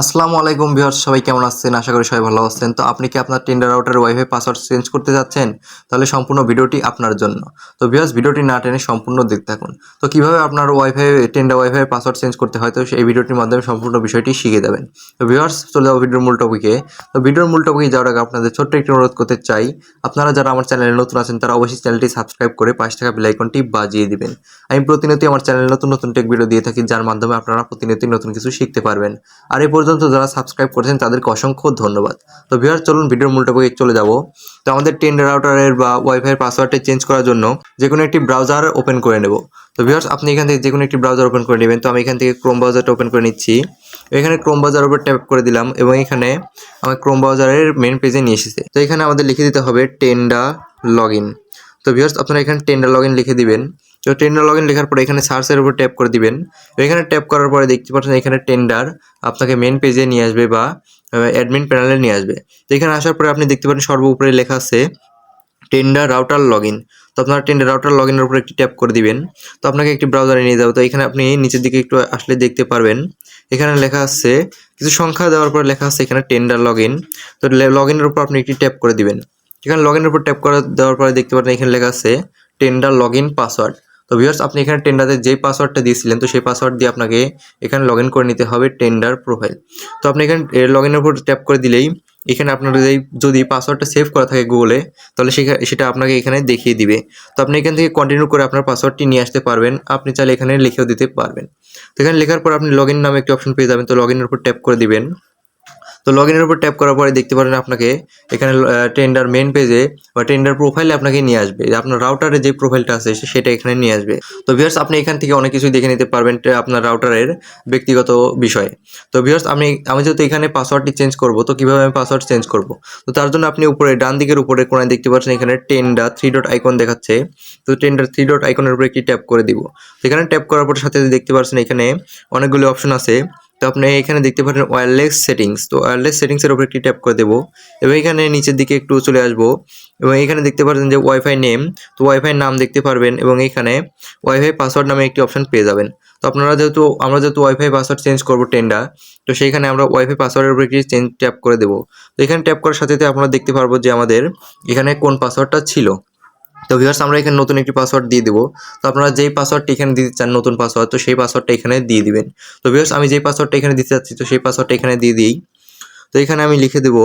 আসসালামু আলাইকুম ভিউয়ার্স, সবাই কেমন আছেন? আশা করি সবাই ভালো আছেন। তো আপনি কি আপনার Tenda router wifi password change করতে যাচ্ছেন? তাহলে সম্পূর্ণ ভিডিওটি আপনার জন্য। তো ভিউয়ার্স, ভিডিওটি না টেনে সম্পূর্ণ দেখতে থাকুন। তো কীভাবে আপনার wifi Tenda wifi password change করতে হয়? তো এই ভিডিওটির মাধ্যমে সম্পূর্ণ বিষয়টি শিখে যাবেন। তো ভিউয়ার্স, চলে যাব ভিডিওর মূল টপিকে তো ভিডিওর মূল টপিকে যাওয়ার আগে আপনাদের ছোট্ট একটি অনুরোধ করতে চাই। আপনারা যারা আমার চ্যানেলে নতুন আছেন, তারা অবশ্যই চ্যানেলটি সাবস্ক্রাইব করে পাঁচ টাকা বেলাইকনটি বাজিয়ে দিবেন। আমি প্রতিনিয়ত আমার চ্যানেলে নতুন নতুন টেক ভিডিও দিয়ে থাকি, যার মাধ্যমে আপনারা প্রতিনিয়ত নতুন কিছু শিখতে পারবেন। আর এই পর্যন্ত যারা সাবস্ক্রাইব করেছেন, তাদেরকে অসংখ্য ধন্যবাদ। তো ভিউয়ার চলুন ভিডিওর মূল টপিকে চলে যাব। তো আমাদের টেন্ডার রাউটারের বা ওয়াইফাইয়ের পাসওয়ার্ডটা চেঞ্জ করার জন্য যে কোনো একটি ব্রাউজার ওপেন করে নেব। তো ভিউয়ার্স আপনি এখান থেকে যে কোনো একটি ব্রাউজার ওপেন করে নেবেন। তো আমি এখান থেকে ক্রোম ব্রাউজারটা ওপেন করে নিচ্ছি। এখানে ক্রোম ব্রাউজার উপর ট্যাপ করে দিলাম এবং এখানে আমার ক্রোম ব্রাউজারের মেন পেজে নিয়ে এসেছে। তো এখানে আমাদের লিখে দিতে হবে টেন্ডা লগ ইন তো ভিউয়ার্স আপনারা এখানে টেন্ডার লগ ইন লিখে দিবেন। তো টেন্ডার লগ ইন লেখার পরে এখানে সার্চের উপর ট্যাপ করে দিবেন। এখানে ট্যাপ করার পরে দেখতে পাচ্ছেন এখানে টেন্ডার আপনাকে মেন পেজে নিয়ে আসবে বা অ্যাডমিন প্যানেলে নিয়ে আসবে। তো এখানে আসার পরে আপনি দেখতে পারেন সর্ব উপরে লেখা আছে টেন্ডার রাউটার লগ ইন তো আপনার টেন্ডার রাউটার লগ ইনের উপর একটি ট্যাপ করে দিবেন। তো আপনাকে একটি ব্রাউজারে নিয়ে যাবে। তো এখানে আপনি নিচের দিকে একটু আসলে দেখতে পারবেন। এখানে লেখা আছে, কিছু সংখ্যা দেওয়ার পরে লেখা আছে এখানে টেন্ডার লগ ইন তো লগ ইনের উপর আপনি একটি ট্যাপ করে দিবেন। এখানে লগ ইনের উপর ট্যাপ করে, দেওয়ার পরে দেখতে পারেন এখানে লেখা আছে টেন্ডার লগ ইন পাসওয়ার্ড তো ভিউয়ার্স আপনি এখানে টেন্ডারে যেই পাসওয়ার্ডটা দিয়েছিলেন, তো সেই পাসওয়ার্ড দিয়ে আপনাকে এখানে লগ করে নিতে হবে টেন্ডার প্রোফাইল তো আপনি এখানে লগ ইনের উপর ট্যাপ করে দিলেই এখানে আপনার যদি যদি পাসওয়ার্ডটা সেভ করা থাকে গুগলে তাহলে সেটা আপনাকে এখানে দেখিয়ে দিবে। তো আপনি এখান থেকে কন্টিনিউ করে আপনার পাসওয়ার্ডটি নিয়ে আসতে পারবেন। আপনি চাইলে এখানে লিখেও দিতে পারবেন। তো এখানে লেখার পর আপনি লগ নামে একটি অপশন পেয়ে যাবেন। তো লগ ইনের উপর ট্যাপ করে দিবেন। তো লগ ইনের উপর ট্যাপ করার পরে দেখতে পারেন আপনাকে এখানে টেন্ডার মেন পেজে বা টেন্ডার প্রোফাইলে আপনাকে নিয়ে আসবে। আপনার রাউটারে যে প্রোফাইলটা আছে সেটা এখানে নিয়ে আসবে। তো ভিউয়ার্স আপনি এখান থেকে অনেক কিছু দেখে নিতে পারবেন আপনার রাউটারের ব্যক্তিগত বিষয়ে। তো ভিউয়ার্স আমি আমি যেহেতু এখানে পাসওয়ার্ডটি চেঞ্জ করব, তো কীভাবে আমি পাসওয়ার্ড চেঞ্জ করব? তো তার জন্য আপনি উপরে, ডান দিকের উপরে কোনায় দেখতে পাচ্ছেন, এখানে টেন্ডার থ্রি ডট আইকন দেখাচ্ছে। তো টেন্ডার থ্রি ডট আইকনের উপরে একটি ট্যাপ করে দিব। এখানে ট্যাপ করার পর সাথে দেখতে পাচ্ছেন, এখানে অনেকগুলো অপশন আছে। তো আপনি এখানে দেখতে পারেন ওয়্যারলেস সেটিংস তো ওয়্যারলেস সেটিংসের উপর একটি ট্যাপ করে দেবো এবং এখানে নিচের দিকে একটু চলে আসব এবং এখানে দেখতে পাচ্ছেন যে ওয়াইফাই নেম তো ওয়াইফাই নাম দেখতে পারবেন এবং এখানে ওয়াইফাই পাসওয়ার্ড নামে একটি অপশন পেয়ে যাবেন। তো আপনারা যেহেতু, আমরা যেহেতু ওয়াইফাই পাসওয়ার্ড চেঞ্জ করব টেন্ডা তো সেইখানে আমরা ওয়াইফাই পাসওয়ার্ডের উপর একটি চেঞ্জ ট্যাপ করে দেবো। তো এখানে ট্যাপ করার সাথে আপনারা দেখতে পারব যে আমাদের এখানে কোন পাসওয়ার্ডটা ছিল। তো ভিউয়ার্স আমরা এখানে নতুন একটি পাসওয়ার্ড দিয়ে দেবো। তো আপনারা যেই পাসওয়ার্ডটি এখানে দিতে চান, নতুন পাসওয়ার্ড তো সেই পাসওয়ার্ডটা এখানে দিয়ে দিবেন। তো ভিউয়ার্স আমি যেই পাসওয়ার্ডটা এখানে দিতে চাচ্ছি, তো সেই পাসওয়ার্ডটা এখানে দিয়ে দিই। তো এখানে আমি লিখে দেবো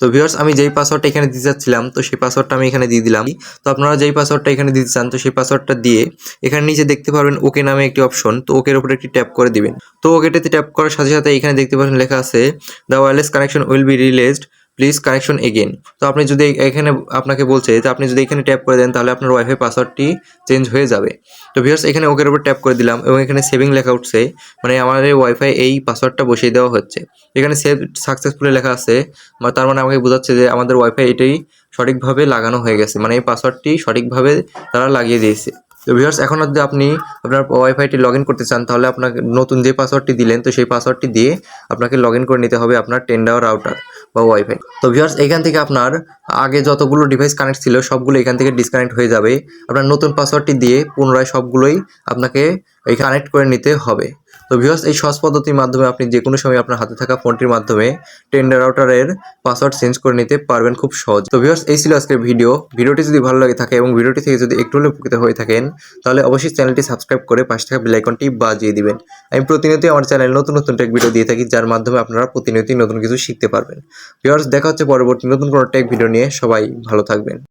তো ভিউয়ার্স আমি যেই পাসওয়ার্ডটা এখানে দিতে চাচ্ছিলাম, তো সেই পাসওয়ার্ডটা আমি এখানে দিয়ে দিলাম। তো আপনারা যেই পাসওয়ার্ডটা এখানে দিতে চান, তো সেই পাসওয়ার্ডটা দিয়ে এখানে নিচে দেখতে পারবেন ওকে নামে একটি অপশন তো ওকের উপরে একটি ট্যাপ করে দিবেন। তো ওকেটাতে ট্যাপ করার সাথে সাথে এখানে দেখতে পাচ্ছেন লেখা আছে the wireless connection will be released please connection again তো আপনি যদি এখানে আপনাকে বলছে যে আপনি যদি এখানে ট্যাপ করে দেন, তাহলে আপনার ওয়াইফাই পাসওয়ার্ডটি চেঞ্জ হয়ে যাবে। তো ভিউয়ার্স এখানে ওকের উপর ট্যাপ করে দিলাম এবং এখানে সেভিং লেখা উঠছে। মানে আমাদের ওয়াইফাই এই পাসওয়ার্ডটা বসিয়ে দেওয়া হচ্ছে। এখানে সেভ সাকসেসফুলি লেখা আছে। তার মানে আমাকে বোঝাচ্ছে যে আমাদের ওয়াইফাই এটাই সঠিকভাবে লাগানো হয়ে গেছে। মানে এই পাসওয়ার্ডটি সঠিকভাবে তারা লাগিয়ে দিয়েছে। তো ভিউয়ার্স এখন যদি আপনি আপনার ওয়াইফাইটি লগ ইন করতে চান, তাহলে আপনাকে নতুন যে পাসওয়ার্ডটি দিলেন, তো সেই পাসওয়ার্ডটি দিয়ে আপনাকে লগ ইন করে নিতে হবে আপনার টেন্ডার রাউটার বা ওয়াইফাই তো ভিউয়ার্স এখান থেকে আপনার আগে যতগুলো ডিভাইস কানেক্ট ছিল, সবগুলো এখান থেকে ডিসকানেক্ট হয়ে যাবে। আপনার নতুন পাসওয়ার্ডটি দিয়ে পুনরায় সবগুলোই আপনাকে এই কানেক্ট করে নিতে হবে। তো ভিউয়ার্স এই সহজ পদ্ধতির মাধ্যমে আপনি যে কোনো সময় আপনার হাতে থাকা ফোনটির মাধ্যমে টেন্ডার রাউটারের পাসওয়ার্ড চেঞ্জ করে নিতে পারবেন খুব সহজ। তো ভিউয়ার্স এই ছিল আজকের ভিডিও ভিডিওটি যদি ভালো লাগে থাকে এবং ভিডিওটি থেকে যদি একটু হলেও উপকৃত হয়ে থাকেন, তাহলে অবশ্যই চ্যানেলটি সাবস্ক্রাইব করে পাশে থাকা বেলাইকনটি বাজিয়ে দিবেন। আমি প্রতিনিয়তই আমার চ্যানেলে নতুন নতুন টেক ভিডিও দিয়ে থাকি, যার মাধ্যমে আপনারা প্রতিনিয়তই নতুন কিছু শিখতে পারবেন। ভিউয়ার্স দেখা হচ্ছে পরবর্তী নতুন কোনো টেক ভিডিও নিয়ে। সবাই ভালো থাকবেন।